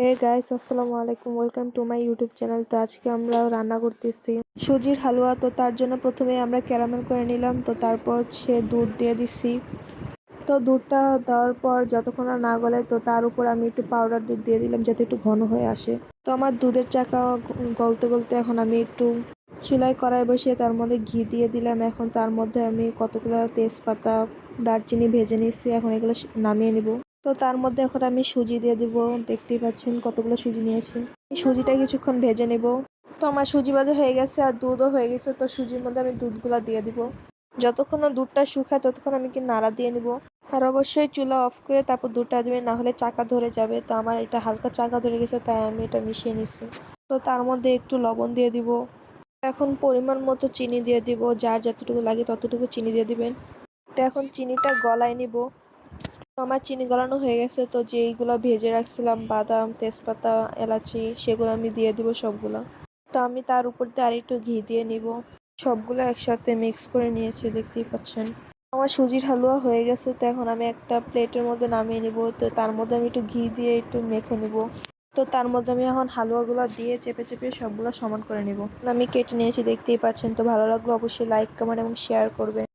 হে guys, আসসালামু আলাইকুম। Welcome to my YouTube channel. তো আজকে আমরা রান্না করতেছি। সুজির হালুয়া, তো তার জন্য প্রথমে আমরা ক্যারামেল করে নিলাম। তো তারপর হচ্ছে দুধ দিয়ে দিছি। তো দুধটা দেওয়ার পর যতক্ষণ না গলে, তো তার উপর আমি একটু পাউডার দুধ দিয়ে দিলাম যাতে একটু ঘন হয়ে আসে। তো আমার দুধের চাকা গলতে গলতে এখন আমি একটু চুলায় কড়াই বসিয়ে তার মধ্যে ঘি দিয়ে দিলাম। এখন তার মধ্যে আমি কতগুলো তেজপাতা, দারচিনি ভেজে নিচ্ছি এখন এগুলো নামিয়ে নিব। তো তার মধ্যে এখন আমি সুজি দিয়ে দিব। দেখতেই পাচ্ছেন কতগুলো সুজি নিয়েছি। সুজিটা কিছুক্ষণ ভেজে নেব। তো আমার সুজি ভাজা হয়ে গেছে আর দুধও হয়ে গেছে। তো সুজির মধ্যে আমি দুধগুলো দিয়ে দিব। যতক্ষণ দুধটা শুকায় ততক্ষণ আমি কি নাড়া দিয়ে নিব। আর অবশ্যই চুলা অফ করে তারপর দুধটা দেবেন, না হলে চাকা ধরে যাবে। তো আমার এটা হালকা চাকা ধরে গেছে, তাই আমি এটা মিশিয়ে নিচ্ছি। তো তার মধ্যে একটু লবণ দিয়ে দিব। এখন পরিমাণ মতো চিনি দিয়ে দিব। যার যতটুকু লাগে ততটুকু চিনি দিয়ে দিবেন। তো এখন চিনিটা গলায় নিব। আমার চিনি গলানো হয়ে গেছে, তো যেইগুলো ভেজে রাখছিলাম, বাদাম, তেজপাতা, এলাচি, সেগুলো আমি দিয়ে দিব সবগুলো। তো আমি তার উপর দিয়ে আরেকটু ঘি দিয়ে নিব। সবগুলো একসাথে মিক্স করে নিয়েছি, দেখতেই পাচ্ছেন। আমার সুজির হালুয়া হয়ে গেছে, তো এখন আমি একটা প্লেটের মধ্যে নামিয়ে নিব। তো তার মধ্যে আমি একটু ঘি দিয়ে একটু মেখে নিব। তো তার মধ্যে আমি এখন হালুয়াগুলো দিয়ে চেপে চেপে সবগুলো সমান করে নিব। আমি কেটে নিয়েছি, দেখতেই পাচ্ছেন। তো ভালো লাগল, অবশ্যই লাইক কমেন্ট এবং শেয়ার করবেন।